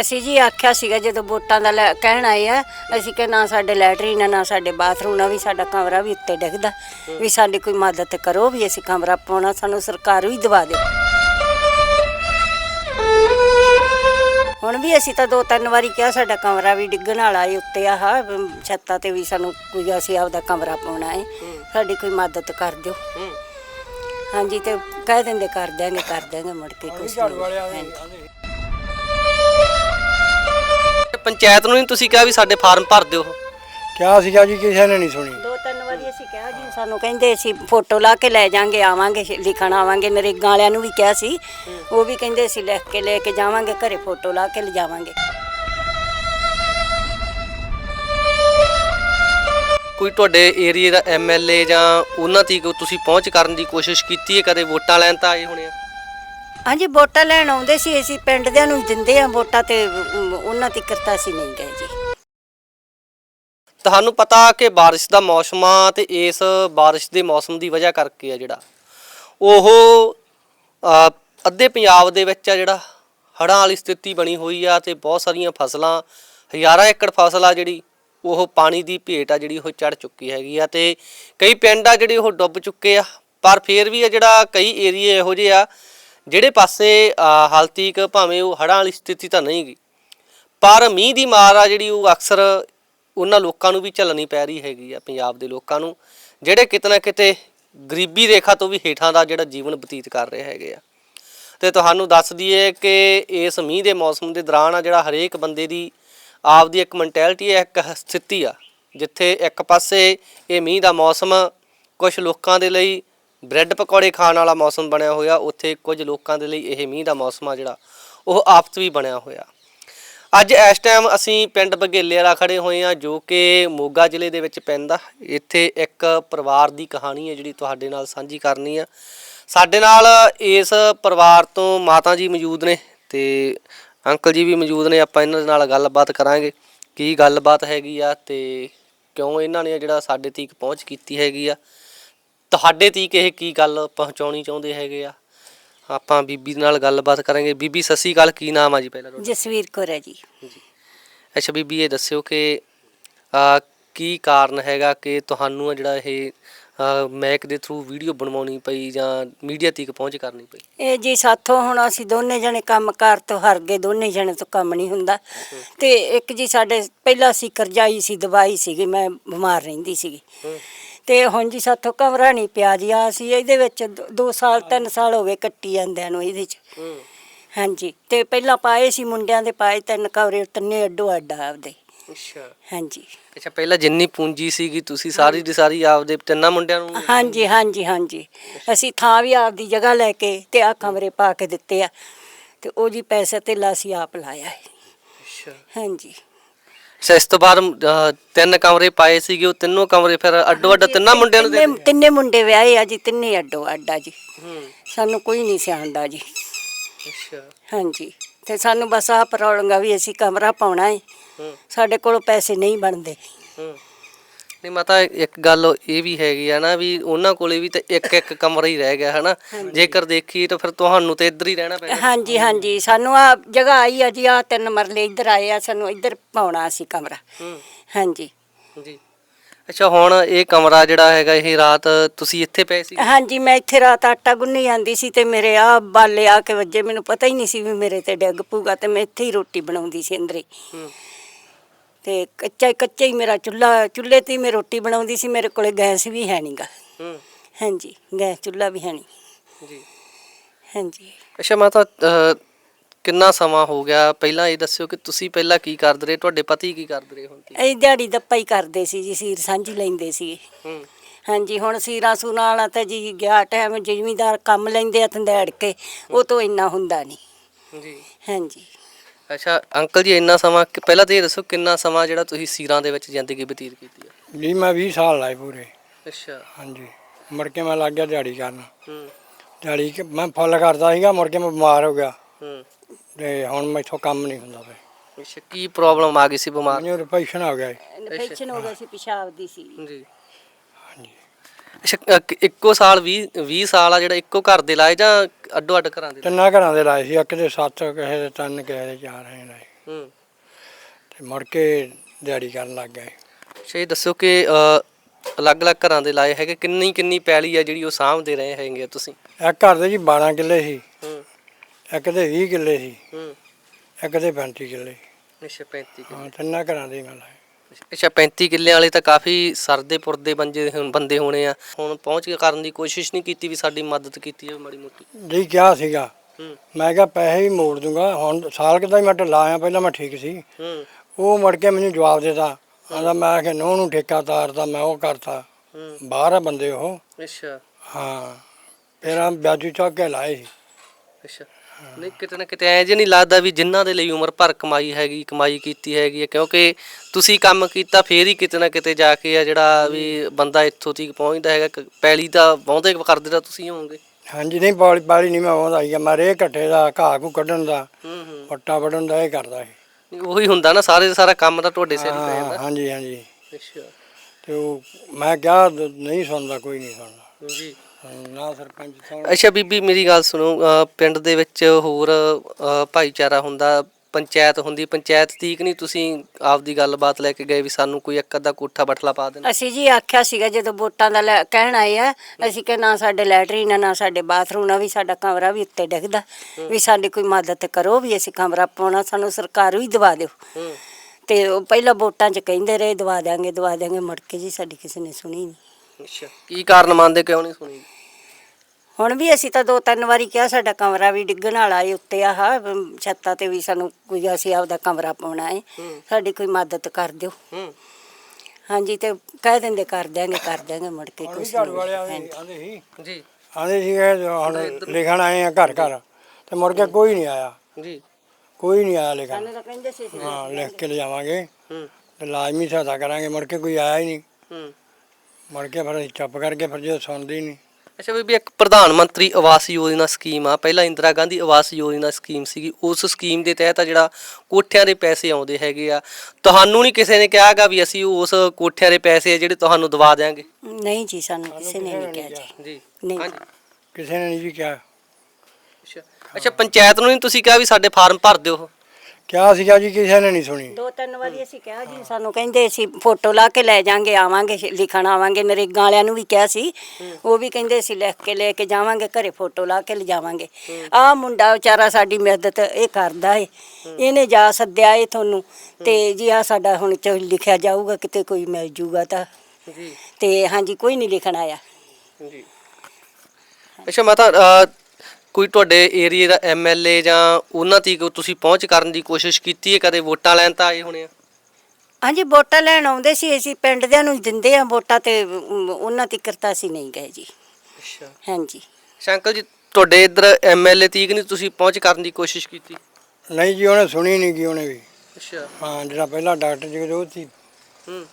ਅਸੀਂ ਜੀ ਆਖਿਆ ਸੀਗਾ ਜਦੋਂ ਵੋਟਾਂ ਦਾ ਲੈ- ਕਹਿਣ ਆਏ ਆ ਅਸੀਂ ਕਿ ਨਾ ਸਾਡੇ ਲੈਟਰੀਨ ਆ, ਨਾ ਸਾਡੇ ਬਾਥਰੂਮ ਆ ਵੀ ਸਾਡਾ ਕਮਰਾ ਵੀ ਉੱਤੇ ਡਿੱਗਦਾ। ਵੀ ਸਾਡੀ ਕੋਈ ਮਦਦ ਕਰੋ ਵੀ ਅਸੀਂ ਕਮਰਾ ਪਾਉਣਾ ਸਾਨੂੰ ਸਰਕਾਰ ਵੀ ਦਵਾ ਦੇ। ਹੁਣ ਵੀ ਅਸੀਂ ਤਾਂ ਦੋ ਤਿੰਨ ਵਾਰੀ ਕਿਹਾ ਸਾਡਾ ਕਮਰਾ ਵੀ ਡਿੱਗਣ ਵਾਲਾ ਏ ਉੱਤੇ ਆਹ ਅਮ, ਛੱਤਾਂ ਤੇ ਵੀ ਸਾਨੂੰ ਕੋਈ ਅਸੀਂ ਆਪਦਾ ਕਮਰਾ ਪਾਉਣਾ ਏ। ਸਾਡੀ ਕੋਈ ਮਦਦ ਕਰ ਦਿਓ। ਹਾਂਜੀ ਤੇ ਕਹਿ ਦਿੰਦੇ ਕਰ ਦਿਆਂਗੇ ਕਰ ਦਿਆਂਗੇ ਮੁੜ ਕੇ ਕੁਛ ਨਹੀਂ। ਪੰਚਾਇਤ ਨੂੰ ਨਹੀਂ ਤੁਸੀਂ ਕਿਹਾ ਵੀ ਸਾਡੇ ਫਾਰਮ ਭਰ ਦਿਓ। ਕਿਹਾ ਸੀਗਾ ਜੀ ਕਿਸੇ ਨੇ ਨਹੀਂ ਸੁਣੀ। ਦੋ ਤਿੰਨ ਵਾਰੀ ਅਸੀਂ ਕਿਹਾ ਜੀ ਸਾਨੂੰ ਕਹਿੰਦੇ ਅਸੀਂ ਫੋਟੋ ਲਾ ਕੇ ਲੈ ਜਾਾਂਗੇ ਆਵਾਂਗੇ ਸ਼- ਲਿਖਣ ਆਵਾਂਗੇ। ਨਰੇਗਾ ਵਾਲਿਆਂ ਨੂੰ ਵੀ ਕਿਹਾ ਸੀ ਉਹ ਵੀ ਕਹਿੰਦੇ ਅਸੀਂ ਲਿਖ ਕੇ ਲੈ ਕੇ ਜਾਵਾਂਗੇ ਘਰੇ ਫੋਟੋ ਲਾ ਕੇ ਲਿਜਾਵਾਂਗੇ। ਕੋਈ ਤੁਹਾਡੇ ਏਰੀਆ ਦਾ ਐਮਐਲਏ ਜਾਂ ਉਹਨਾਂ ਤੀਕ ਤੁਸੀਂ ਪਹੁੰਚ ਕਰਨ ਦੀ ਕੋਸ਼ਿਸ਼ ਕੀਤੀ ਹੈ? ਕਦੇ ਵੋਟਾਂ ਲੈਣ ਤਾਂ ਆਏ ਹੋਣੇ ਆ? ਹਾਂਜੀ ਵੋਟਾਂ ਲੈਣ ਆਉਂਦੇ ਸੀ ਅਸੀਂ ਪਿੰਡ ਦਿਆਂ ਨੂੰ ਦਿੰਦੇ ਆ ਵੋਟਾਂ ਤੇ ਅਮ, ਉਹਨਾਂ ਤੱਕ ਤਾਂ ਅਸੀਂ ਨਹੀਂ ਗਏ ਜੀ। ਤੁਹਾਨੂੰ ਪਤਾ ਕਿ ਬਾਰਿਸ਼ ਦਾ ਮੌਸਮ ਆ ਤੇ ਇਸ ਬਾਰਿਸ਼ ਦੇ ਮੌਸਮ ਦੀ ਵਜ੍ਹਾ ਕਰਕੇ ਆ ਜਿਹੜਾ। ਉਹ ਅ, ਅੱਧੇ ਪੰਜਾਬ ਦੇ ਵਿੱਚ ਆ ਜਿਹੜਾ ਹੜ੍ਹਾਂ ਵਾਲੀ ਸਥਿਤੀ ਬਣੀ ਹੋਈ ਆ ਤੇ ਬਹੁਤ ਸਾਰੀਆਂ ਫਸਲਾਂ ਹਜ਼ਾਰਾਂ ਏਕੜ ਫਸਲ ਆ ਜਿਹੜੀ ਉਹ ਪਾਣੀ ਦੀ ਭੇਟ ਆ ਜਿਹੜੀ ਉਹ ਚੜ ਚੁੱਕੀ ਹੈਗੀ ਆ ਤੇ ਕਈ ਪਿੰਡ ਆ ਜਿਹੜੇ ਉਹ ਡੁੱਬ ਚੁੱਕੇ ਆ ਪਰ ਫੇਰ ਵੀ ਆ ਜਿਹੜਾ ਕਈ ਏਰੀਏ ਇਹੋ ਜਿਹੇ ਆ ਜਿਹੜੇ ਪਾਸੇ ਅ, ਹਾਲ ਤੀਕ ਭਾਵੇਂ ਉਹ ਹੜ੍ਹਾਂ ਵਾਲੀ ਸਥਿਤੀ ਤਾਂ ਨਹੀਂ ਗੀ ਪਰ ਮੀਂਹ ਦੀ ਮਾਰ ਆ ਜਿਹੜੀ ਉਹ ਅਕਸਰ ਉਹਨਾਂ ਲੋਕਾਂ ਨੂੰ ਵੀ ਝੱਲਣੀ ਪੈ ਰਹੀ ਹੈਗੀ ਆ ਪੰਜਾਬ ਦੇ ਲੋਕਾਂ ਨੂੰ ਜਿਹੜੇ ਕਿਤੇ ਨਾ ਕਿਤੇ ਗਰੀਬੀ ਰੇਖਾ ਤੋਂ ਵੀ ਹੇਠਾਂ ਦਾ ਜਿਹੜਾ ਜੀਵਨ ਬਤੀਤ ਕਰ ਰਹੇ ਹੈਗੇ ਆ। ਤੇ ਤੁਹਾਨੂੰ ਦੱਸ ਦਈਏ ਕਿ ਇਸ ਮੀਂਹ ਦੇ ਮੌਸਮ ਦੇ ਦੌਰਾਨ ਆ ਜਿਹੜਾ ਹਰੇਕ ਬੰਦੇ ਦੀ ਆਪਦੀ ਇੱਕ ਮੈਂਟੈਲਿਟੀ ਹੈ ਇੱਕ ਸਥਿਤੀ ਆ ਜਿੱਥੇ ਇੱਕ ਪਾਸੇ ਇਹ ਮੀਂਹ ਦਾ ਮੌਸਮ ਕੁਝ ਲੋਕਾਂ ਦੇ ਲਈ ਬ੍ਰੈਡ ਪਕੌੜੇ ਖਾਣ ਵਾਲਾ ਮੌਸਮ ਬਣਿਆ ਹੋਇਆ, ਉੱਥੇ ਕੁਝ ਲੋਕਾਂ ਦੇ ਲਈ ਇਹ ਮੀਂਹ ਦਾ ਮੌਸਮ ਆ ਜਿਹੜਾ, ਉਹ ਆਫਤ ਵੀ ਬਣਿਆ ਹੋਇਆ। ਅੱਜ ਇਸ ਟਾਈਮ ਅਸੀਂ ਪਿੰਡ ਬਗੇਲੇ ਵਾਲਾ ਖੜੇ ਹੋਏ ਆ ਜੋ ਕਿ ਮੋਗਾ ਜ਼ਿਲ੍ਹੇ ਦੇ ਵਿੱਚ ਪੈਂਦਾ ਇੱਥੇ ਇੱਕ ਪਰਿਵਾਰ ਦੀ ਕਹਾਣੀ ਹੈ ਜਿਹੜੀ ਤੁਹਾਡੇ ਨਾਲ ਸਾਂਝੀ ਕਰਨੀ ਆ। ਸਾਡੇ ਨਾਲ ਇਸ ਪਰਿਵਾਰ ਤੋਂ ਮਾਤਾ ਜੀ ਮੌਜੂਦ ਨੇ ਤੇ ਅੰਕਲ ਜੀ ਵੀ ਮੌਜੂਦ ਨੇ, ਆਪਾਂ ਇਹਨਾਂ ਦੇ ਨਾਲ ਗੱਲਬਾਤ ਕਰਾਂਗੇ। ਕੀ ਗੱਲਬਾਤ ਹੈਗੀ ਆ ਤੇ ਕਿਉਂ ਇਹਨਾਂ ਨੇ ਜਿਹੜਾ ਸਾਡੇ ਤੀਕ ਪਹੁੰਚ ਕੀਤੀ ਹੈਗੀ ਆ? ਤੁਹਾਡੇ ਤੀਕ ਇਹ ਕੀ ਗੱਲ ਪਹੁੰਚਾਉਣੀ ਚਾਹੁੰਦੇ ਹੈਗੇ ਆ? ਆਪਾਂ ਬੀਬੀ ਨਾਲ ਗੱਲਬਾਤ ਕਰਾਂਗੇ। ਬੀਬੀ ਸਤਿ ਸ਼੍ਰੀ ਅਕਾਲ। ਕੀ ਨਾਮ ਆ ਜੀ ਪਹਿਲਾਂ ਤੁਹਾਡਾ? ਜਸਵੀਰ ਕੌਰ ਹੈ ਜੀ। ਅੱਛਾ ਬੀਬੀ ਇਹ ਦੱਸਿਓ ਕਿ ਆ ਕੀ ਕਾਰਨ ਹੈਗਾ ਕਿ ਤੁਹਾਨੂੰ ਆ ਜਿਹੜਾ ਇਹ ਮੈਕ ਦੇ ਥਰੂ ਵੀਡੀਓ ਬਣਵਾਉਣੀ ਪਈ ਜਾਂ ਮੀਡੀਆ ਤੱਕ ਪਹੁੰਚ ਕਰਨੀ ਪਈ? ਇਹ ਜੀ ਸਾਥੋਂ ਹੁਣ ਅਸੀਂ ਦੋਨੇ ਜਣੇ ਕੰਮਕਾਰ ਤੋਂ ਹਰ ਗਏ। ਦੋਨੇ ਜਣੇ ਤੋਂ ਕੰਮ ਨਹੀਂ ਹੁੰਦਾ। ਤੇ ਇੱਕ ਜੀ ਸਾਡੇ ਪਹਿਲਾਂ ਸੀ ਕਰਜਾਈ ਸੀ ਦਵਾਈ ਸੀਗੀ। ਮੈਂ ਬਿਮਾਰ ਰਹਿੰਦੀ ਸੀਗੀ। ਤੇ ਹੁਣ ਜੀ ਸਾਥੋਂ ਕਮਰਾ ਨਹੀਂ ਪਿਆ ਜੀ ਆ ਸੀ ਇਹਦੇ ਵਿੱਚ 2 ਸਾਲ 3 ਸਾਲ ਹੋ ਗਏ ਕੱਟੀ ਜਾਂਦਿਆਂ ਨੂੰ ਇਹਦੇ ਚ। ਹਾਂਜੀ ਤੇ ਪਹਿਲਾਂ ਪਾਏ ਸੀ ਮੁੰਡਿਆਂ ਦੇ ਪਾਏ ਤਿੰਨ ਕਮਰੇ ਤਿੰਨੇ ਅੱਡੋ ਅੱਡ ਆਪਦੇ। ਅੱਛਾ। ਹਾਂਜੀ। ਅੱਛਾ ਪਹਿਲਾਂ ਜਿੰਨੀ ਪੂੰਜੀ ਸੀਗੀ ਤੁਸੀਂ ਸਾਰੀ ਦੀ ਸਾਰੀ ਆਪਦੇ ਤਿੰਨਾਂ ਮੁੰਡਿਆਂ ਨੂੰ ਹਾਂਜੀ ਹਾਂਜੀ ਹਾਂਜੀ। ਅਸੀਂ ਥਾਂ ਵੀ ਆਪਦੀ ਜਗ੍ਹਾ ਲੈ ਕੇ ਤੇ ਆ ਕਮਰੇ ਪਾ ਕੇ ਦਿੱਤੇ ਆ। ਤੇ ਉਹ ਜੀ ਪੈਸੇ ਤੇ ਅਸੀਂ ਆਪ ਲਾਇਆ ਹੈ ਅੱਛਾ। ਹਾਂਜੀ। ਅੱਛਾ ਇਸ ਤੋਂ ਬਾਅਦ ਤਿੰਨ ਕਮਰੇ ਪਾਏ ਸੀਗੇ ਉਹ ਤਿੰਨੋਂ ਕਮਰੇ ਫਿਰ ਅੱਡੋ ਅੱਡ ਤਿੰਨਾਂ ਮੁੰਡਿਆਂ ਨੂੰ ਦੇ ਤਿੰਨੇ ਤਿੰਨੇ ਮੁੰਡੇ ਵਿਆਹੇ ਆ ਜੀ ਤਿੰਨੇ ਅੱਡੋ ਅੱਡਾ ਜੀ। ਹੂੰ। ਸਾਨੂੰ ਕੋਈ ਨਹੀਂ ਸਿਆਣਦਾ ਜੀ। ਅੱਛਾ। ਹਾਂਜੀ। ਤੇ ਸਾਨੂੰ ਬਸ ਆਹ ਪ੍ਰੋਬਲਮ ਵੀ ਅਸੀਂ ਕਮਰਾ ਪਾਉਣਾ ਹੈ ਹੂੰ। ਸਾਡੇ ਕੋਲ ਪੈਸੇ ਨਹੀਂ ਬਣਦੇ। ਹੂੰ। ਨਹੀਂ ਮਾਤਾ ਇੱਕ ਗੱਲ ਇਹ ਵੀ ਹੈਗੀ ਆ ਨਾ ਵੀ ਉਹਨਾਂ ਕੋਲੇ ਵੀ ਤਾਂ ਇੱਕ ਇੱਕ ਕਮਰਾ ਹੀ ਰਹਿ ਗਿਆ ਹਨਾ? ਜੇਕਰ ਦੇਖੀਏ ਤਾਂ ਫਿਰ ਤੁਹਾਨੂੰ ਤੇ ਇੱਧਰ ਹੀ ਰਹਿਣਾ ਪੈਣਾ। ਹਾਂਜੀ ਹਾਂਜੀ। ਸਾਨੂੰ ਆ ਜਗ੍ਹਾ ਆਈ ਆ ਜੀ ਆ ਤਿੰਨ ਮਰਲੇ ਇੱਧਰ ਆਏ ਆ ਸਾਨੂੰ ਇੱਧਰ ਪਾਉਣਾ ਸੀ ਕਮਰਾ। ਹਾਂਜੀ। ਜੀ। ਅੱਛਾ ਹੁਣ ਇਹ ਕਮਰਾ ਜਿਹੜਾ ਹੈਗਾ ਇਹ ਰਾਤ ਤੁਸੀਂ ਇੱਥੇ ਪਏ ਸੀ? ਹਾਂਜੀ ਮੈਂ ਇੱਥੇ ਰਾਤ ਆਟਾ ਗੁੰਨੀ ਜਾਂਦੀ ਸੀ ਤੇ ਮੇਰੇ ਆ ਬਾਲੇ ਆ ਕੇ ਵੱਜੇ। ਮੈਨੂੰ ਪਤਾ ਹੀ ਨਹੀਂ ਸੀ ਵੀ ਮੇਰੇ ਤੇ ਡਿੱਗ ਪੂਗਾ ਤੇ ਮੈਂ ਇੱਥੇ ਹੀ ਰੋਟੀ ਬਣਾਉਂਦੀ ਸੀ ਅੰਦਰੇ। ਹੂੰ। ਤੇ ਕੱਚਾ ਕੱਚਾ ਹੀ ਮੇਰਾ ਚੁੱਲ੍ਹਾ ਚੁੱਲ੍ਹੇ ਤੇ ਹੀ ਮੈਂ ਰੋਟੀ ਬਣਾਉਂਦੀ ਸੀ ਮੇਰੇ ਕੋਲੇ ਗੈਸ ਵੀ ਹੈ ਨਹੀਂਗਾ ਹੂੰ। ਹਾਂਜੀ ਗੈਸ ਚੁੱਲ੍ਹਾ ਵੀ ਹੈ ਨਹੀਂ ਜੀ। ਹਾਂਜੀ। ਅੱਛਾ ਮਾਤਾ ਅਹ, ਕਿੰਨਾ ਸਮਾਂ ਹੋ ਗਿਆ? ਪਹਿਲਾਂ ਇਹ ਦੱਸਿਓ ਕਿ ਤੁਸੀਂ ਪਹਿਲਾਂ ਕੀ ਕਰਦੇ ਰਹੇ? ਤੁਹਾਡੇ ਪਤੀ ਕੀ ਕਰਦੇ ਰਹੇ ਹੁਣ? ਅਸੀਂ ਦਿਹਾੜੀ ਦੱਪਾ ਹੀ ਕਰਦੇ ਸੀ ਜੀ ਸੀਰ ਸਾਂਝੀ ਲੈਂਦੇ ਸੀ। ਹੂੰ। ਹਾਂਜੀ ਹੁਣ ਸੀਰਾ ਸੂਨਾ ਵਾਲਾ ਤਾਂ ਜੀ ਗਿਆ ਟਾਈਮ ਜ਼ਿਮੀਦਾਰ ਕੰਮ ਲੈਂਦੇ ਆ ਤੰਦੇੜ ਕੇ ਉਹ ਤੋਂ ਇੰਨਾ ਹੁੰਦਾ ਨਹੀਂ ਜੀ। ਹਾਂਜੀ। ਅੱਛਾ ਅੰਕਲ ਜੀ ਇੰਨਾ ਸਮਾਂ ਕਿ- ਪਹਿਲਾਂ ਤਾਂ ਇਹ ਦੱਸੋ ਕਿੰਨਾ ਸਮਾਂ ਜਿਹੜਾ ਤੁਸੀਂ ਸੀਰਾਂ ਦੇ ਵਿੱਚ ਜ਼ਿੰਦਗੀ ਬਤੀਤ ਕੀਤੀ ਹੈ ਜੀ ਮੈਂ 20 ਸਾਲ ਲਾਏ ਪੂਰੇ। ਅੱਛਾ। ਹਾਂਜੀ। ਮੁੜ ਕੇ ਮੈਂ ਲੱਗ ਗਿਆ ਦਿਹਾੜੀ ਕਰਨ। ਹੂੰ। ਦਿਹਾੜੀ ਕਿ ਮੈਂ ਫੁੱਲ ਕਰਦਾ ਸੀਗਾ ਮੁੜ ਕੇ ਮੈਂ ਬਿਮਾਰ ਹੋ ਗਿਆ। ਹੂੰ। ਤੇ ਹੁਣ ਮੈਥੋਂ ਕੰਮ ਨਹੀਂ ਹੁੰਦਾ ਪਿਆ। ਅੱਛਾ ਕੀ ਪ੍ਰੋਬਲਮ ਆ ਗਈ ਸੀ ਬਿਮਾਰ? ਮੈਨੂੰ ਰਿਫੈਕਸ਼ਨ ਹੋ ਗਿਆ ਜੀ। ਇਨਫੈਕਸ਼ਨ ਹੋ ਗਿਆ ਸੀ ਪਿਸ਼ਾਬ ਦੀ ਸੀ। ਜੀ। ਅੱਛਾ ਅ, ਕ- ਇੱਕੋ ਸਾਲ 20 20 ਸਾਲ ਆ ਜਿਹੜਾ ਇੱਕੋ ਘਰ ਦੇ ਲਾਏ ਜਾਂ ਅੱਡੋ ਅੱਡ ਘਰਾਂ ਦੇ ਲਾਏ? ਤਿੰਨਾਂ ਘਰਾਂ ਦੇ ਲਾਏ ਸੀ ਇੱਕ ਦੇ ਸੱਤ ਕਿਸੇ ਦੇ ਤਿੰਨ ਕਿਸੇ ਦੇ ਚਾਰ ਐ ਲਾਏ। ਹੂੰ। ਤੇ ਮੁੜ ਕੇ ਦਿਹਾੜੀ ਕਰਨ ਲੱਗ ਗਏ। ਅੱਛਾ ਇਹ ਦੱਸੋ ਕਿ ਅ, ਅਲੱਗ-ਅਲੱਗ ਘਰਾਂ ਦੇ ਲਾਏ ਹੈਗੇ ਕਿੰਨੀ ਕਿੰਨੀ ਪੈਲੀ ਆ ਜਿਹੜੀ ਉਹ ਸਾਂਭਦੇ ਰਹੇ ਹੈਗੇ ਆ ਤੁਸੀਂ? ਇੱਕ ਘਰ ਦੇ ਜੀ 12 ਕਿੱਲੇ ਸੀ। ਹੂੰ। ਇੱਕ ਦੇ 20 ਕਿੱਲੇ ਸੀ। ਹੂੰ। ਇੱਕ ਦੇ 35 ਕਿੱਲੇ ਅੱਛਾ 35 ਕਿੱਲੇ। ਹਾਂ ਤਿੰਨਾਂ ਘਰਾਂ ਦੀ ਗੱਲ ਹੈ ਅੱਛਾ 35 ਕਿੱਲੇ ਵਾਲੇ ਤਾਂ ਕਾਫੀ ਸਰਦੇ ਪੁਰਦੇ ਬੰਜੇ ਹੁਣ ਬੰਦੇ ਹੋਣੇ ਆ। ਹੁਣ ਪਹੁੰਚ ਕੇ ਕਰਨ ਦੀ ਕੋਸ਼ਿਸ਼ ਨਹੀਂ ਕੀਤੀ ਵੀ ਸਾਡੀ ਮਦਦ ਕੀਤੀ ਜਾਵੇ ਮਾੜੀ ਮੋਟੀ? ਜੀ ਕਿਹਾ ਸੀਗਾ। ਹੂੰ। ਮੈਂ ਕਿਹਾ ਪੈਸੇ ਵੀ ਮੋੜ ਦੂੰਗਾ। ਹੁਣ ਸਾਲ ਕਿਦਾ ਹੀ ਮੈਂ ਢਿੱਲਾ ਆਇਆ ਪਹਿਲਾਂ ਮੈਂ ਠੀਕ ਸੀ। ਹੂੰ। ਉਹ ਮੁੜ ਕੇ ਮੈਨੂੰ ਜਵਾਬ ਦੇਤਾ। ਆਂਦਾ ਮੈਂ ਕਿ ਨੋ ਨੂੰ ਠੇਕਾ ਤਾਰਦਾ ਮੈਂ ਉਹ ਕਰਤਾ। ਹੂੰ। ਬਾਹਰ ਆ ਬੰਦੇ ਉਹ। ਅੱਛਾ। ਹਾਂ। ਫਿਰ ਆ ਵਿਆਜੂ ਚੱਕ ਕੇ ਲਾਏ ਸੀ। ਅੱਛਾ। ਨਹੀਂ ਕਿਤੇ ਨਾ ਕਿਤੇ ਐ ਜੇ ਨਹੀਂ ਲੱਗਦਾ ਵੀ ਜਿਨ੍ਹਾਂ ਦੇ ਲਈ ਉਮਰ ਭਰ ਕਮਾਈ ਹੈਗੀ ਕਮਾਈ ਕੀਤੀ ਹੈਗੀ ਹੈ ਕਿਉਂਕਿ ਤੁਸੀਂ ਕੰਮ ਕੀਤਾ ਫੇਰ ਹੀ ਕਿਤੇ ਨਾ ਕਿਤੇ ਜਾ ਕੇ ਆ ਜਿਹੜਾ ਵੀ ਬੰਦਾ ਇੱਥੋਂ ਤੱਕ ਪਹੁੰਚਦਾ ਹੈਗਾ ਕ- ਪੈਲੀ ਤਾਂ ਵਾਹੁੰਦੇ ਕਰਦੇ ਤਾਂ ਤੁਸੀਂ ਹੋਵੋਗੇ? ਹਾਂਜੀ ਨਹੀਂ ਪਾਲੀ ਪਾਲੀ ਨਹੀਂ ਮੈਂ ਆਉਂਦਾ ਸੀਗਾ ਮੈਂ ਰੇ ਘੱਟੇ ਦਾ ਘਾਹ ਘੂ ਕੱਢਣ ਦਾ ਹੂੰ ਹੂੰ। ਪੱਟਾ ਵੱਢਣ ਦਾ ਇਹ ਕਰਦਾ ਸੀ ਉਹੀ ਹੁੰਦਾ ਨਾ ਸਾਰੇ ਦਾ ਸਾਰਾ ਕੰਮ ਤਾਂ ਤੁਹਾਡੇ ਸਿਰ ਹੀ ਪੈ ਹਾਂ, ਜਾਂਦਾ। ਹਾਂਜੀ ਹਾਂਜੀ। ਅੱਛਾ। ਤੇ ਉਹ ਮੈਂ ਕਿਹਾ ਨਹੀਂ ਸੁਣਦਾ ਕੋਈ ਨਹੀਂ ਸੁਣਦਾ। ਹਾਂ, ਨਾ ਸਰਪੰਚ ਸੁਣ ਅੱਛਾ ਬੀਬੀ ਮੇਰੀ ਗੱਲ ਸੁਣੋ ਪਿੰਡ ਦੇ ਵਿੱਚ ਹੋਰ ਭਾਈਚਾਰਾ ਹੁੰਦਾ ਪੰਚਾਇਤ ਹੁੰਦੀ ਪੰਚਾਇਤ ਤੀਕ ਨਹੀਂ ਤੁਸੀਂ ਆਪਦੀ ਗੱਲਬਾਤ ਲੈ ਕੇ ਗਏ ਵੀ ਸਾਨੂੰ ਕੋਈ ਇੱਕ ਅੱਧਾ ਕੋਠਾ ਬਠਲਾ ਪਾ ਦੇਣਾ? ਅਸੀਂ ਜੀ ਆਖਿਆ ਸੀਗਾ ਜਦੋਂ ਵੋਟਾਂ ਦਾ ਲੈ- ਕਹਿਣ ਆਏ ਆ ਅਸੀਂ ਕਿ ਨਾ ਸਾਡੇ ਲੈਟਰੀਨ ਆ, ਨਾ ਸਾਡੇ ਬਾਥਰੂਮ ਆ ਵੀ ਸਾਡਾ ਕਮਰਾ ਵੀ ਉੱਤੇ ਡਿੱਗਦਾ ਵੀ ਸਾਡੀ ਕੋਈ ਮਦਦ ਕਰੋ ਵੀ ਅਸੀਂ ਕਮਰਾ ਪਾਉਣਾ ਸਾਨੂੰ ਸਰਕਾਰ ਵੀ ਦਵਾ ਦਿਓ। ਹੂੰ। ਤੇ ਉਹ ਪਹਿਲਾਂ ਵੋਟਾਂ 'ਚ ਕਹਿੰਦੇ ਰਹੇ ਦਵਾ ਦਿਆਂਗੇ ਦਵਾ ਦਿਆਂਗੇ ਮੁੜ ਕੇ ਜੀ ਸਾਡੀ ਕਿਸੇ ਨੇ ਸੁਣੀ ਨਹੀਂ ਅੱਛਾ ਕੀ ਕਾਰਨ ਮੰਨਦੇ ਕਿਉਂ ਨਹੀਂ ਸੁਣੀ? ਹੁਣ ਵੀ ਅਸੀਂ ਤਾਂ ਦੋ ਤਿੰਨ ਵਾਰੀ ਕਿਹਾ ਸਾਡਾ ਕਮਰਾ ਵੀ ਡਿੱਗਣ ਵਾਲਾ ਏ ਉੱਤੇ ਆਹ ਅਮ, ਛੱਤਾਂ ਤੇ ਵੀ ਸਾਨੂੰ ਕੋਈ ਅਸੀਂ ਆਪਦਾ ਕਮਰਾ ਪਾਉਣਾ ਏ। ਹੂੰ। ਸਾਡੀ ਕੋਈ ਮਦਦ ਕਰ ਦਿਓ। ਹੂੰ। ਹਾਂਜੀ ਤੇ ਕਹਿ ਦਿੰਦੇ ਕਰ ਦਿਆਂਗੇ ਕਰ ਦਿਆਂਗੇ ਮੁੜ ਕੇ ਕੁਛ ਨਹੀਂ ਹਾਂਜੀ। ਆਂਦੇ ਸੀ। ਜੀ। ਆਂਦੇ ਸੀ ਕਿ ਹੁਣ ਲਿਖਣ ਆਏ ਆ ਘਰ ਘਰ ਤੇ ਮੁੜ ਕੇ ਕੋਈ ਨਹੀਂ ਆਇਆ। ਜੀ। ਕੋਈ ਨਹੀਂ ਆਇਆ ਲਿਖਣ ਸਾਨੂੰ ਤਾਂ ਕਹਿੰਦੇ ਸੀ ਅਸੀਂ ਹਾਂ ਲਿਖ ਕੇ ਲਿਜਾਵਾਂਗੇ। ਹੂੰ। ਤੇ ਲਾਜ਼ਮੀ ਸਹਾਇਤਾ ਕਰਾਂਗੇ ਮੁੜ ਕੇ ਕੋਈ ਆਇਆ ਹੀ ਨਹੀਂ। ਹੂੰ। ਮੁੜ ਕੇ ਫਿਰ ਅਸੀਂ ਚੁੱਪ ਕਰਕੇ ਫਿਰ ਜਦੋਂ ਸੁਣਦੇ ਹੀ ਨਹੀਂ। ਅੱਛਾ ਬੀਬੀ ਇੱਕ ਪ੍ਰਧਾਨ ਮੰਤਰੀ ਆਵਾਸ ਯੋਜਨਾ ਸਕੀਮ ਆ। ਪਹਿਲਾਂ ਇੰਦਰਾ ਗਾਂਧੀ ਆਵਾਸ ਯੋਜਨਾ ਸਕੀਮ ਸੀਗੀ। ਉਸ ਸਕੀਮ ਦੇ ਤਹਿਤ ਆ ਜਿਹੜਾ ਕੋਠਿਆਂ ਦੇ ਪੈਸੇ ਆਉਂਦੇ ਹੈਗੇ ਆ। ਤੁਹਾਨੂੰ ਨਹੀਂ ਕਿਸੇ ਨੇ ਕਿਹਾਗਾ ਵੀ ਅਸੀਂ ਉਸ ਕੋਠਿਆਂ ਦੇ ਪੈਸੇ ਆ ਜਿਹੜੇ ਤੁਹਾਨੂੰ ਦਵਾ ਦੇਾਂਗੇ ਨਹੀਂ ਜੀ ਸਾਨੂੰ ਕਿਸੇ ਨੇ ਨਹੀਂ ਕਿਹਾ ਜੀ। ਜੀ। ਨਹੀਂ। ਕਿਸੇ ਨੇ ਨਹੀਂ ਜੀ ਕਿਹਾ। ਅੱਛਾ ਪੰਚਾਇਤ ਨੂੰ ਨਹੀਂ ਤੁਸੀਂ ਕਿਹਾ ਵੀ ਸਾਡੇ ਫਾਰਮ ਭਰ ਦਿਓ ਕਿਹਾ ਸੀਗਾ ਜੀ ਕਿਸੇ ਨੇ ਨਹੀਂ ਸੁਣੀ। ਦੋ ਤਿੰਨ ਵਾਰੀ ਅਸੀਂ ਕਿਹਾ ਜੀ ਸਾਨੂੰ ਕਹਿੰਦੇ ਅਸੀਂ ਫੋਟੋ ਲਾ ਕੇ ਲੈ ਜਾਾਂਗੇ ਆਵਾਂਗੇ ਲਿਖਣ ਆਵਾਂਗੇ। ਨਰੇਗਾ ਵਾਲਿਆਂ ਨੂੰ ਵੀ ਕਿਹਾ ਸੀ ਉਹ ਵੀ ਕਹਿੰਦੇ ਅਸੀਂ ਲਿਖ ਕੇ ਲੈ ਕੇ ਜਾਵਾਂਗੇ ਘਰੇ ਫੋਟੋ ਲਾ ਕੇ ਲਿਜਾਵਾਂਗੇ। ਆਹ ਮੁੰਡਾ ਵਿਚਾਰਾ ਸਾਡੀ ਮਦਦ ਇਹ ਕਰਦਾ ਏ। ਇਹਨੇ ਜਾ ਸੱਦਿਆ ਏ ਤੁਹਾਨੂੰ। ਤੇ ਜੀ ਆ ਸਾਡਾ ਹੁਣ ਚ ਲਿਖਿਆ ਜਾਊਗਾ ਕਿਤੇ ਕੋਈ ਮਿਲ ਜੂਗਾ ਤਾਂ। ਜੀ। ਤੇ ਹਾਂਜੀ ਕੋਈ ਨਹੀਂ ਲਿਖਣ ਆਇਆ। ਜੀ। ਅੱਛਾ ਮਾਤਾ ਅਹ, ਕੋਈ ਤੁਹਾਡੇ ਏਰੀਆ ਦਾ ਐਮਐਲਏ ਜਾਂ ਉਹਨਾਂ ਤੀਕ ਤੁਸੀਂ ਪਹੁੰਚ ਕਰਨ ਦੀ ਕੋਸ਼ਿਸ਼ ਕੀਤੀ ਹੈ? ਕਦੇ ਵੋਟਾਂ ਲੈਣ ਤਾਂ ਆਏ ਹੋਣੇ ਆ? ਹਾਂਜੀ ਵੋਟਾਂ ਲੈਣ ਆਉਂਦੇ ਸੀ ਅਸੀਂ ਪਿੰਡ ਦਿਆਂ ਨੂੰ ਦਿੰਦੇ ਆ ਵੋਟਾਂ ਤੇ ਅਮ, ਉਹਨਾਂ ਤੀਕਰ ਤਾਂ ਅਸੀਂ ਨਹੀਂ ਗਏ ਜੀ। ਅੱਛਾ। ਹਾਂਜੀ। ਅੰਕਲ ਜੀ ਤੁਹਾਡੇ ਇੱਧਰ ਐਮਐਲਏ ਤੀਕ ਨਹੀਂ ਤੁਸੀਂ ਪਹੁੰਚ ਕਰਨ ਦੀ ਕੋਸ਼ਿਸ਼ ਕੀਤੀ? ਨਹੀਂ ਜੀ ਉਹਨੇ ਸੁਣੀ ਨਹੀਂ ਗੀ ਉਹਨੇ ਵੀ। ਅੱਛਾ। ਹਾਂ ਜਿਹੜਾ ਪਹਿਲਾਂ ਡਾਕਟਰ ਜਗਜੋਤ ਸੀ। ਹੂੰ।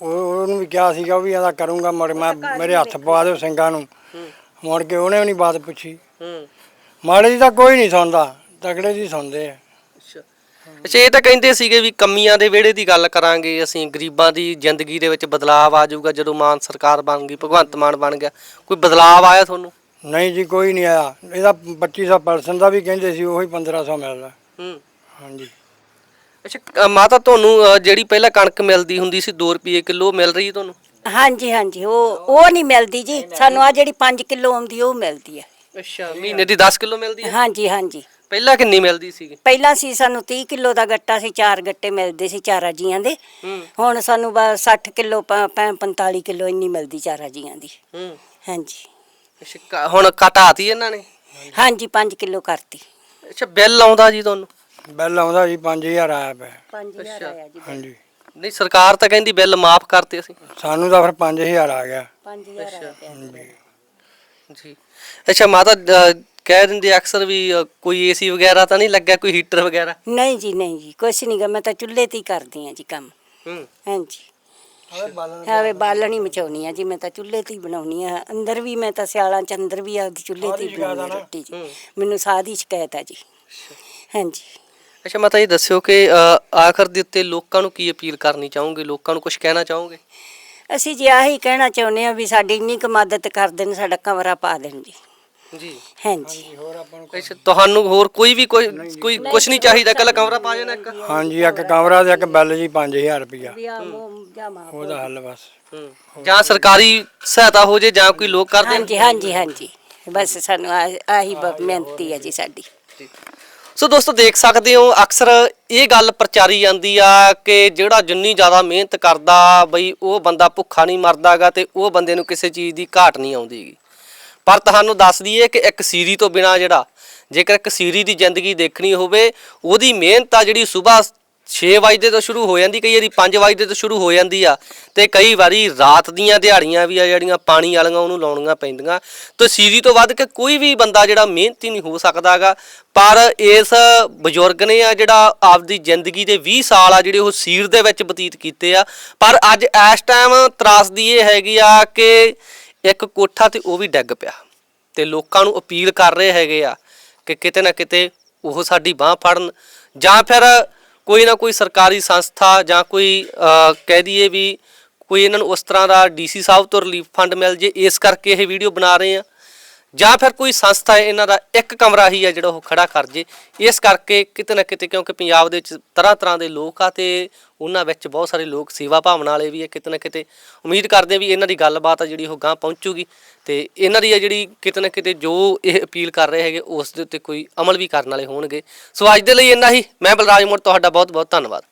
ਉਹ ਉਹਨੂੰ ਵੀ ਕਿਹਾ ਸੀਗਾ ਉਹ ਵੀ ਇਹਦਾ ਕਰੂੰਗਾ ਮਰ ਮੈਂ ਮੇਰੇ ਹੱਥ ਪਵਾ ਦਿਓ ਸਿੰਘਾਂ ਨੂੰ। ਹੂੰ। ਮੁੜ ਕੇ ਉਹਨੇ ਵੀ ਨਹੀਂ ਬਾਤ ਪੁੱਛੀ। ਹੂੰ। ਮਾੜੇ ਦੀ ਤਾਂ ਕੋਈ ਨਹੀਂ ਸੁਣਦਾ ਤਗੜੇ ਦੀ ਸੁਣਦੇ ਆ। ਅੱਛਾ। ਅੱਛਾ ਇਹ ਤਾਂ ਕਹਿੰਦੇ ਸੀਗੇ ਵੀ ਕਮੀਆਂ ਦੇ ਵਿਹੜੇ ਦੀ ਗੱਲ ਕਰਾਂਗੇ ਅਸੀਂ ਗਰੀਬਾਂ ਦੀ ਜ਼ਿੰਦਗੀ ਦੇ ਵਿੱਚ ਬਦਲਾਅ ਆ ਜਾਊਗਾ ਜਦੋਂ ਮਾਨ ਸਰਕਾਰ ਬਣ ਗਈ ਭਗਵੰਤ ਮਾਨ ਬਣ ਗਿਆ। ਕੋਈ ਬਦਲਾਅ ਆਇਆ ਤੁਹਾਨੂੰ? ਨਹੀਂ ਜੀ ਕੋਈ ਨਹੀਂ ਆਇਆ। ਇਹਦਾ 2500 ਪਰਸਨ ਦਾ ਵੀ ਕਹਿੰਦੇ ਸੀ ਉਹੀ 1500 ਮਿਲਦਾ। ਹੂੰ। ਹਾਂਜੀ। ਅੱਛਾ ਅ, ਮਾਤਾ ਤੁਹਾਨੂੰ ਅ, ਜਿਹੜੀ ਪਹਿਲਾਂ ਕਣਕ ਮਿਲਦੀ ਹੁੰਦੀ ਸੀ 2 ਰੁਪਏ ਕਿਲੋ ਮਿਲ ਰਹੀ ਹੈ ਤੁਹਾਨੂੰ? ਹਾਂਜੀ ਹਾਂਜੀ ਉਹ ਉਹ ਨਹੀਂ ਮਿਲਦੀ ਜੀ। ਸਾਨੂੰ ਆ ਜਿਹੜੀ 5 ਕਿਲੋ ਆਉਂਦੀ ਉਹ ਮਿਲਦੀ ਹੈ। ਅੱਛਾ ਮਹੀਨੇ ਦੀ 10 ਕਿਲੋ ਮਿਲਦੀ ਹੈ? ਹਾਂਜੀ ਹਾਂਜੀ। ਪਹਿਲਾਂ ਕਿੰਨੀ ਮਿਲਦੀ ਸੀਗੀ? ਪਹਿਲਾਂ ਸੀ ਸਾਨੂੰ 30 ਕਿਲੋ ਦਾ ਗੱਟਾ ਸੀ ਚਾਰ ਗੱਟੇ ਮਿਲਦੇ ਸੀ ਚਾਰਾ ਜੀਆਂ ਦੇ। ਹੂੰ। ਹੁਣ ਸਾਨੂੰ ਬਸ 60 ਕਿਲੋ 45 ਕਿਲੋ ਇੰਨੀ ਮਿਲਦੀ ਚਾਰਾ ਜੀਆਂ ਦੀ। ਹੂੰ। ਹਾਂਜੀ। ਅੱਛਾ ਕ- ਹੁਣ ਘਟਾਤੀ ਇਹਨਾਂ ਨੇ? ਹਾਂਜੀ 5 ਕਿਲੋ ਕਰਤੀ। ਅੱਛਾ ਬਿੱਲ ਆਉਂਦਾ ਜੀ ਤੁਹਾਨੂੰ? ਬਿੱਲ ਆਉਂਦਾ ਜੀ 5000 ਆਇਆ ਪਿਆ। 5000 ਅੱਛਾ। ਆਇਆ ਜੀ ਹਾਂਜੀ। ਨਹੀਂ ਸਰਕਾਰ ਤਾਂ ਕਹਿੰਦੀ ਬਿੱਲ ਮਾਫ ਕਰਤੇ ਅਸੀਂ। ਸਾਨੂੰ ਤਾਂ ਫਿਰ 5000 ਆ ਗਿਆ। 5000 ਆਇਆ ਪਿਆ। ਜੀ। ਅੱਛਾ ਮਾਤਾ ਅ, ਕਹਿ ਦਿੰਦੇ ਅਕਸਰ ਵੀ ਅ, ਕੋਈ ਏਸੀ ਵਗੈਰਾ ਤਾਂ ਨਹੀਂ ਲੱਗਿਆ ਕੋਈ ਹੀਟਰ ਵਗੈਰਾ? ਨਹੀਂ ਜੀ ਨਹੀਂ ਜੀ ਕੁਛ ਨਹੀਂ ਗਾ ਮੈਂ ਤਾਂ ਚੁੱਲ੍ਹੇ ਤੇ ਹੀ ਕਰਦੀ ਆ ਜੀ ਕੰਮ। ਹੂੰ। ਹਾਂਜੀ। ਹਾਵੇ ਬਾਲਣੀ ਮਚਾਉਣੀ ਆ ਜੀ ਮੈਂ ਤਾਂ ਚੁੱਲ੍ਹੇ ਤੇ ਹੀ ਬਣਾਉਣੀ ਆ। ਅੰਦਰ ਵੀ ਮੈਂ ਤਾਂ ਸਿਆਲਾਂ ਚ ਅੰਦਰ ਵੀ ਆਪਦੀ ਚੁੱਲ੍ਹੇ ਤੇ ਹੀ ਬਣਾਉਣੀ ਆ ਰੋਟੀ ਜੀ। ਮੈਨੂੰ ਸਾਹ ਦੀ ਸ਼ਿਕਾਇਤ ਆ ਜੀ। ਹਾਂਜੀ। ਅੱਛਾ ਮਾਤਾ ਇਹ ਦੱਸਿਓ ਕਿ ਅ, ਆਖਰ ਦੇ ਉੱਤੇ ਲੋਕਾਂ ਨੂੰ ਕੀ ਅਪੀਲ ਕਰਨੀ ਚਾਹੋਗੇ? ਲੋਕਾਂ ਨੂੰ ਕੁਝ ਕਹਿਣਾ ਚਾਹੋਗੇ? ਅਸੀਂ ਜੀ ਆਹੀ ਕਹਿਣਾ ਚਾਹੁੰਦੇ ਆ ਵੀ ਸਾਡੀ ਇੰਨੀ ਕੁ ਮਦਦ ਕਰ ਦੇਣ ਸਾਡਾ ਕਮਰਾ ਪਾ ਦੇਣ ਜੀ। ਜੀ। ਹਾਂਜੀ। ਹੋਰ ਆਪਾਂ ਨੂੰ ਅੱਛਾ ਤੁਹਾਨੂੰ ਹੋਰ ਕੋਈ ਵੀ ਕੋਈ ਕੋਈ ਕੁਝ ਨਹੀਂ ਚਾਹੀਦਾ ਕੱਲਾ ਕਮਰਾ ਪਾ ਜਾਣਾ ਇੱਕ? ਹਾਂਜੀ ਇੱਕ ਕਮਰਾ ਤੇ ਇੱਕ ਬਿੱਲ ਜੀ 5000 ਰੁਪਇਆ। ਵੀ ਆ ਜਾਮਾ ਉਹਦਾ ਹੱਲ ਬਸ। ਹੂੰ। ਜਾਂ ਸਰਕਾਰੀ ਸਹਾਇਤਾ ਹੋ ਜੇ ਜਾਂ ਕੋਈ ਲੋਕ ਕਰਦੇ ਹਾਂਜੀ ਹਾਂਜੀ ਹਾਂਜੀ। ਬਸ ਸਾਨੂੰ ਆਹ- ਆਹੀ ਬ- ਮਿਹਨਤੀ ਹੈ ਜੀ ਸਾਡੀ। ਸੋ ਦੋਸਤੋ, ਦੇਖ ਸਕਦੇ ਹੋ, ਅਕਸਰ ਇਹ ਗੱਲ ਪ੍ਰਚਾਰੀ ਜਾਂਦੀ ਆ ਕਿ ਜਿਹੜਾ ਜਿੰਨੀ ਜ਼ਿਆਦਾ ਮਿਹਨਤ ਕਰਦਾ ਬਈ, ਉਹ ਬੰਦਾ ਭੁੱਖਾ ਨਹੀਂ ਮਰਦਾਗਾ ਤੇ ਉਹ ਬੰਦੇ ਨੂੰ ਕਿਸੇ ਚੀਜ਼ ਦੀ ਘਾਟ ਨਹੀਂ ਆਉਂਦੀਗੀ। ਪਰ ਤੁਹਾਨੂੰ ਦੱਸ ਦਈਏ ਕਿ ਇੱਕ ਸੀਰੀ ਤੋਂ ਬਿਨਾ ਜਿਹੜਾ, ਜੇਕਰ ਇੱਕ ਸੀਰੀ ਦੀ ਜ਼ਿੰਦਗੀ ਦੇਖਣੀ ਹੋਵੇ, ਉਹਦੀ ਮਿਹਨਤ ਆ ਜਿਹੜੀ ਸਵੇਰ 6 ਵਜੇ ਤੋਂ ਸ਼ੁਰੂ ਹੋ ਜਾਂਦੀ, ਕਈ ਵਾਰੀ 5 ਵਜੇ ਤੋਂ ਸ਼ੁਰੂ ਹੋ ਜਾਂਦੀ ਆ। ਤੇ ਕਈ ਵਾਰੀ ਰਾਤ ਦੀਆਂ ਦਿਹਾੜੀਆਂ ਵੀ ਆ ਜਿਹੜੀਆਂ ਪਾਣੀ ਵਾਲੀਆਂ ਉਹਨੂੰ ਲਾਉਣੀਆਂ ਪੈਂਦੀਆਂ। ਤੇ ਸੀਰੀ ਤੋਂ ਵੱਧ ਕੇ ਕੋਈ ਵੀ ਬੰਦਾ ਜਿਹੜਾ ਮਿਹਨਤੀ ਨਹੀਂ ਹੋ ਸਕਦਾਗਾ ਪਰ ਇਸ ਬਜ਼ੁਰਗ ਨੇ ਆ ਜਿਹੜਾ ਆਪਦੀ ਜ਼ਿੰਦਗੀ ਦੇ 20 ਸਾਲ ਆ ਜਿਹੜੇ ਉਹ ਸੀਰ ਦੇ ਵਿੱਚ ਬਤੀਤ ਕੀਤੇ ਆ। ਪਰ ਅੱਜ ਇਸ ਟਾਈਮ ਤਰਾਸਦੀ ਇਹ ਹੈਗੀ ਆ ਕਿ ਇੱਕ ਕੋਠਾ ਤੇ ਉਹ ਵੀ ਡਿੱਗ ਪਿਆ। ਤੇ ਲੋਕਾਂ ਨੂੰ ਅਪੀਲ ਕਰ ਰਹੇ ਹੈਗੇ ਆ ਕਿ ਕਿਤੇ ਨਾ ਕਿਤੇ ਉਹ ਸਾਡੀ ਬਾਹ ਫੜਨ। ਜਾਂ ਫਿਰ ਕੋਈ ਨਾ ਕੋਈ ਸਰਕਾਰੀ ਸੰਸਥਾ ਜਾਂ ਕੋਈ ਕਹਿ ਦਈਏ ਵੀ ਕੋਈ ਇਹਨਾਂ ਨੂੰ ਉਸ ਤਰ੍ਹਾਂ ਦਾ ਡੀਸੀ ਸਾਹਿਬ ਤੋਂ ਰਿਲੀਫ ਫੰਡ ਮਿਲ ਜੇ, ਇਸ ਕਰਕੇ ਇਹ ਵੀਡੀਓ ਬਣਾ ਰਹੇ ਆ। ਜਾਂ ਫਿਰ ਕੋਈ ਸੰਸਥਾ ਇਹਨਾਂ ਦਾ ਇੱਕ ਕਮਰਾ ਹੀ ਹੈ ਜਿਹੜਾ ਉਹ ਖੜਾ ਕਰ ਜੇ। ਇਸ ਕਰਕੇ ਕਿਤੇ ਨਾ ਕਿਤੇ ਕਿਉਂਕਿ ਪੰਜਾਬ ਦੇ ਵਿੱਚ ਤਰ੍ਹਾਂ ਤਰ੍ਹਾਂ ਦੇ ਲੋਕ ਆ ਤੇ ਉਹਨਾਂ ਵਿੱਚ ਬਹੁਤ ਸਾਰੇ ਲੋਕ ਸੇਵਾ ਭਾਵਨਾ ਵਾਲੇ ਵੀ ਹੈ, ਕਿਤੇ ਨਾ ਕਿਤੇ। ਉਮੀਦ ਕਰਦੇ ਵੀ ਇਹਨਾਂ ਦੀ ਗੱਲਬਾਤ ਆ ਜਿਹੜੀ ਉਹ ਗਾਂ ਪਹੁੰਚੂਗੀ ਤੇ ਇਹਨਾਂ ਦੀ ਆ ਜਿਹੜੀ ਕਿਤੇ ਨਾ ਕਿਤੇ ਜੋ ਇਹ ਅਪੀਲ ਕਰ ਰਹੇ ਹੈਗੇ, ਉਸ ਦੇ ਉੱਤੇ ਕੋਈ ਅਮਲ ਵੀ ਕਰਨ ਵਾਲੇ ਹੋਣਗੇ। ਸੋ ਅੱਜ ਦੇ ਲਈ ਇੰਨਾ ਹੀ। ਮੈਂ ਬਲਰਾਜ ਮੋੜ, ਤੁਹਾਡਾ ਬਹੁਤ ਬਹੁਤ ਧੰਨਵਾਦ।